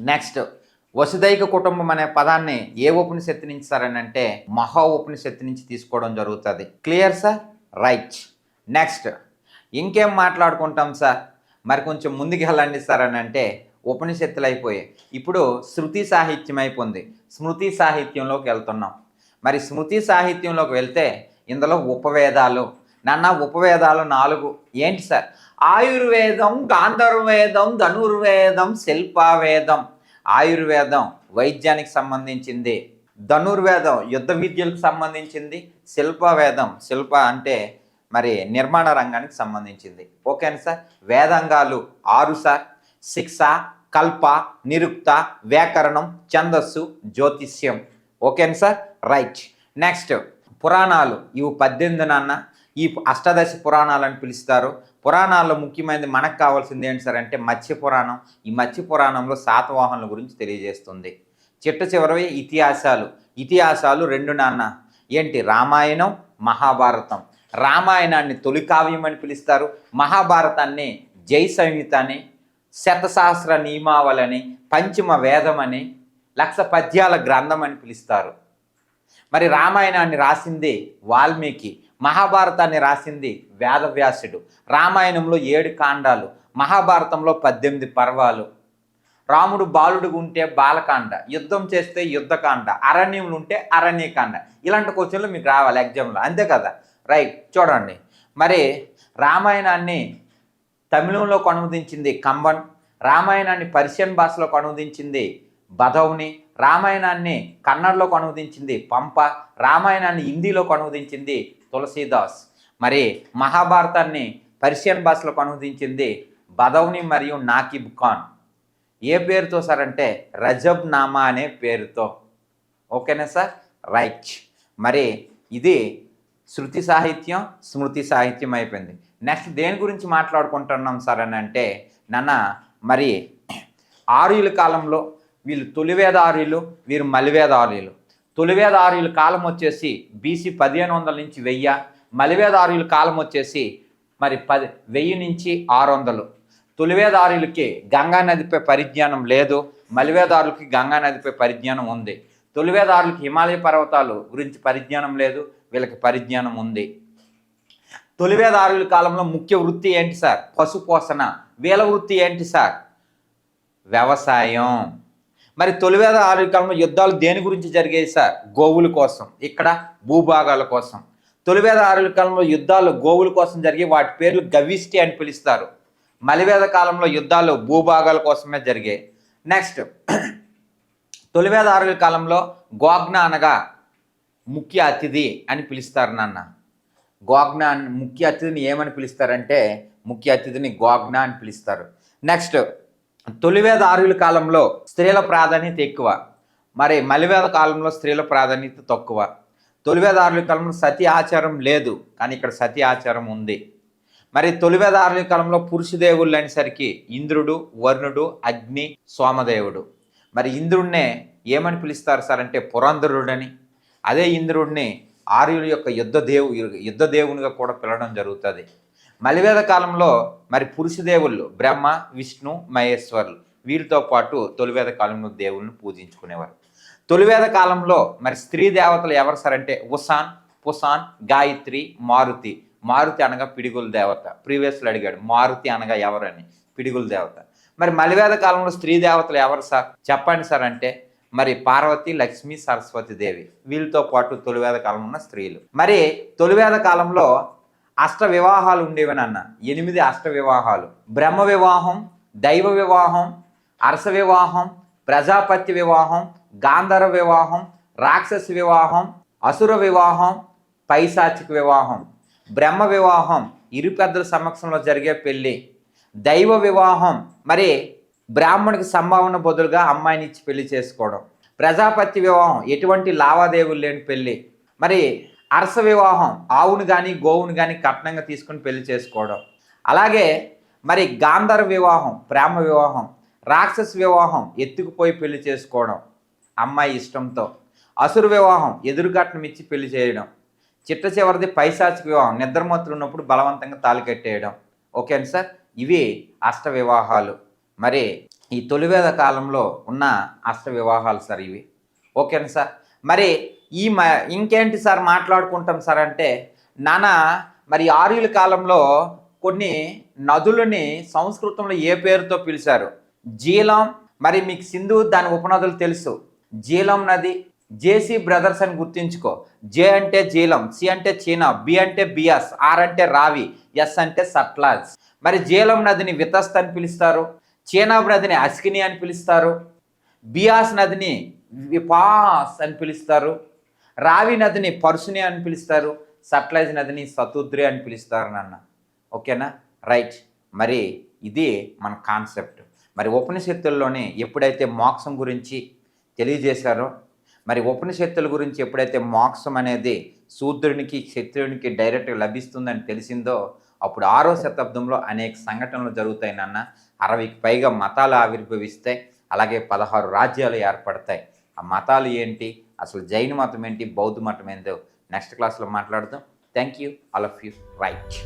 Next వసుదైక కుటుంబం అనే పదాన్ని ఏ ఉపనిషత్తు నుంచి సరేనంటే అంటే మహా ఉపనిషత్తు నుంచి తీసుకోవడం జరుగుతుంది. క్లియర్ సార్ రైట్ నెక్స్ట్ ఇంకేం మాట్లాడుకుంటాం సార్ మరి కొంచెం ముందుకు వెళ్ళండి సార్ అని అంటే ఉపనిషత్తులు అయిపోయాయి. ఇప్పుడు శృతి సాహిత్యం అయిపోయింది. స్మృతి సాహిత్యంలోకి వెళ్తున్నాం. మరి స్మృతి సాహిత్యంలోకి వెళ్తే ఇందులో ఉపవేదాలు నాన్న ఉపవేదాలు నాలుగు. ఏంటి సార్? ఆయుర్వేదం గాంధర్వేదం ధనుర్వేదం శిల్పావేదం. ఆయుర్వేదం వైద్యానికి సంబంధించింది. ధనుర్వేదం యుద్ధ విద్యలకు సంబంధించింది. శిల్పవేదం శిల్ప అంటే మరి నిర్మాణ రంగానికి సంబంధించింది. ఓకేనా సార్? వేదాంగాలు ఆరు సార్. శిక్ష కల్ప నిరుక్త వ్యాకరణం ఛందస్సు జ్యోతిష్యం. ఓకేనా సార్? రైట్. నెక్స్ట్. పురాణాలు. ఇవి పద్దెనిమిది నాన్న. ఈ అష్టాదశ పురాణాలు అని పిలుస్తారు. పురాణాల్లో ముఖ్యమైనది మనకు కావాల్సింది ఏంటి సార్ అంటే మత్స్య పురాణం. ఈ మత్స్య పురాణంలో శాతవాహనుల గురించి తెలియజేస్తుంది. చిట్ట చివరవి ఇతిహాసాలు. ఇతిహాసాలు రెండు నాన్న. ఏంటి? రామాయణం మహాభారతం. రామాయణాన్ని తొలి కావ్యం అని పిలుస్తారు. మహాభారతాన్ని జై సంహిత అని శతసహస్ర నియమావళని పంచమ వేదం అని లక్ష పద్యాల గ్రంథం అని పిలుస్తారు. మరి రామాయణాన్ని రాసింది వాల్మీకి మహాభారతాన్ని రాసింది వేదవ్యాసుడు. రామాయణంలో ఏడు కాండాలు మహాభారతంలో పద్దెనిమిది పర్వాలు. రాముడు బాలుడు ఉంటే బాలకాండ యుద్ధం చేస్తే యుద్ధకాండ అరణ్యములు ఉంటే అరణ్యకాండ. ఇలాంటి క్వశ్చన్లు మీకు రావాలి ఎగ్జామ్లో. అంతే కదా? రైట్ చూడండి. మరి రామాయణాన్ని తమిళంలో అనువదించింది కంబన్ రామాయణాన్ని పర్షియన్ భాషలో అనువదించింది బధౌని రామాయణాన్ని కన్నడలో అనువదించింది పంప రామాయణాన్ని హిందీలో అనువదించింది తులసీదాస్. మరి మహాభారతాన్ని పర్షియన్ భాషలో అనువదించింది బదౌని మరియు నాకిబ్ ఖాన్. ఏ పేరుతో సార్ అంటే రజబ్ నామా అనే పేరుతో. ఓకేనా సార్? రైట్. మరి ఇది శృతి సాహిత్యం స్మృతి సాహిత్యం అయిపోయింది. నెక్స్ట్ దేని గురించి మాట్లాడుకుంటున్నాం సార్ అని అంటే నాన్న మరి ఆర్యుల కాలంలో వీళ్ళు తొలివేదారీలు వీరు మలివేదారీలు. తొలివేదారీల కాలం వచ్చేసి బీసీ పదిహేను వందల నుంచి వెయ్యి మలివేదారీల కాలం వచ్చేసి మరి పది వెయ్యి నుంచి ఆరు వందలు. తొలివేదారులకి గంగా నదిపై పరిజ్ఞానం లేదు మలివేదారులకి గంగానదిపై పరిజ్ఞానం ఉంది. తొలివేదారులకి హిమాలయ పర్వతాలు గురించి పరిజ్ఞానం లేదు వీళ్ళకి పరిజ్ఞానం ఉంది. తొలివేదారుల కాలంలో ముఖ్య వృత్తి ఏంటి సార్? పశుపోషణ. వీళ్ళ వృత్తి ఏంటి సార్? వ్యవసాయం. మరి తొలివేద ఆరోగ్య కాలంలో యుద్ధాలు దేని గురించి జరిగాయి సార్? గోవుల కోసం. ఇక్కడ భూభాగాల కోసం. తొలివేద ఆరోగ్యకాలంలో యుద్ధాలు గోవుల కోసం జరిగి వాటి పేర్లు గవిష్టి అని పిలుస్తారు. మలివేద కాలంలో యుద్ధాలు భూభాగాల కోసమే జరిగాయి. నెక్స్ట్ తొలివేద ఆరోగ్య కాలంలో గోగ్న అనగా ముఖ్య అతిథి అని పిలుస్తారు నాన్న. గోగ్న ముఖ్య అతిథిని ఏమని పిలుస్తారంటే ముఖ్య అతిథిని గోగ్న అని పిలుస్తారు. నెక్స్ట్ తొలివేదారుల కాలంలో స్త్రీల ప్రాధాన్యత ఎక్కువ. మరి మలివేద కాలంలో స్త్రీల ప్రాధాన్యత తక్కువ. తొలివేదారుల కాలంలో సతీ ఆచారం లేదు కానీ ఇక్కడ సతీ ఆచారం ఉంది. మరి తొలివేదారుల కాలంలో పురుషదేవుళ్ళు అనేసరికి ఇంద్రుడు వరుణుడు అగ్ని సోమదేవుడు. మరి ఇంద్రుడినే ఏమని పిలుస్తారు సార్ అంటే పురంధరుడని. అదే ఇంద్రుడిని ఆర్యుల యొక్క యుద్ధ దేవు యుద్ధ దేవునిగా కూడా పిలవడం జరుగుతుంది. మలివేద కాలంలో మరి పురుషదేవుళ్ళు బ్రహ్మ విష్ణు మహేశ్వరులు వీరితో పాటు తొలివేద కాలంలో దేవుళ్ళని పూజించుకునేవారు. తొలివేద కాలంలో మరి స్త్రీ దేవతలు ఎవరు సార్ అంటే ఉసాన్ పుసాన్ గాయత్రి మారుతి. మారుతి అనగా పిడిగుల దేవత. ప్రీవియస్లో అడిగాడు మారుతి అనగా ఎవరని పిడిగుల దేవత. మరి మలివేద కాలంలో స్త్రీ దేవతలు ఎవరు సార్? చెప్పండి సార్ అంటే మరి పార్వతి లక్ష్మి సరస్వతి దేవి. వీళ్ళతో పాటు తొలివేద కాలంలో ఉన్న స్త్రీలు. మరి తొలివేద కాలంలో అష్ట వివాహాలు ఉండేవనన్న. ఎనిమిది అష్ట వివాహాలు బ్రహ్మ వివాహం దైవ వివాహం అరస వివాహం ప్రజాపతి వివాహం గాంధర్వ వివాహం రాక్షస వివాహం అసుర వివాహం పైశాచిక వివాహం. బ్రహ్మ వివాహం ఇరు పెద్దల సమక్షంలో జరిగే పెళ్ళి. దైవ వివాహం మరి బ్రాహ్మణికి సంభావన బదులుగా అమ్మాయిని ఇచ్చి పెళ్ళి చేసుకోవడం. ప్రజాపతి వివాహం ఎటువంటి లావాదేవీలు లేని పెళ్ళి. మరి అరస వివాహం ఆవును కానీ గోవును కానీ కట్నంగా తీసుకుని పెళ్ళి చేసుకోవడం. అలాగే మరి గాంధర్ వివాహం ప్రేమ వివాహం రాక్షస వివాహం ఎత్తుకుపోయి పెళ్ళి చేసుకోవడం అమ్మాయి ఇష్టంతో. అసురు వివాహం ఎదురుకట్నం ఇచ్చి పెళ్ళి చేయడం. చిట్ట చివరిది పైశాచిక వివాహం నిద్రమత్తులు ఉన్నప్పుడు బలవంతంగా తాళి కట్టేయడం. ఓకేనా సార్? ఇవి అష్ట వివాహాలు. మరి ఈ తొలివేద కాలంలో ఉన్న అష్ట వివాహాలు సార్ ఇవి. ఓకేనా సార్? మరి ఈ మ ఇంకేంటి సార్ మాట్లాడుకుంటాం సార్ అంటే నానా మరి ఆర్యుల కాలంలో కొన్ని నదులని సంస్కృతంలో ఏ పేరుతో పిలిచారు? జీలం మరి మీకు సింధు దాని ఉపనదులు తెలుసు. జీలం నది జేసీ బ్రదర్స్ అని గుర్తుంచుకో. జే అంటే జీలం సి అంటే చీనా బి అంటే బియాస్ ఆర్ అంటే రావి ఎస్ అంటే సట్లాజ్. మరి జీలం నదిని వితస్త్ అని పిలుస్తారు చీనా నదిని అస్కిని అని పిలుస్తారు బియాస్ నదిని విపాస్ అని పిలుస్తారు రావి నదిని పర్సుని అని పిలుస్తారు సట్లైజ్ నదిని సతుద్రి అని పిలుస్తారు నాన్న. ఓకేనా? రైట్. మరి ఇది మన కాన్సెప్ట్. మరి ఉపనిషత్తుల్లోనే ఎప్పుడైతే మోక్షం గురించి తెలియజేశారో మరి ఉపనిషత్తుల గురించి ఎప్పుడైతే మోక్షం అనేది శూద్రునికి క్షత్రునికి డైరెక్ట్ లభిస్తుందని తెలిసిందో అప్పుడు ఆరో శతాబ్దంలో అనేక సంఘటనలు జరుగుతాయి నాన్న. అరవైకి పైగా మతాలు ఆవిర్భవిస్తాయి. అలాగే పదహారు రాజ్యాలు ఏర్పడతాయి. ఆ మతాలు ఏంటి? అసలు జైన మతం ఏంటి బౌద్ధ మతం ఏంటో నెక్స్ట్ క్లాస్లో మాట్లాడదాం. Thank you all of you right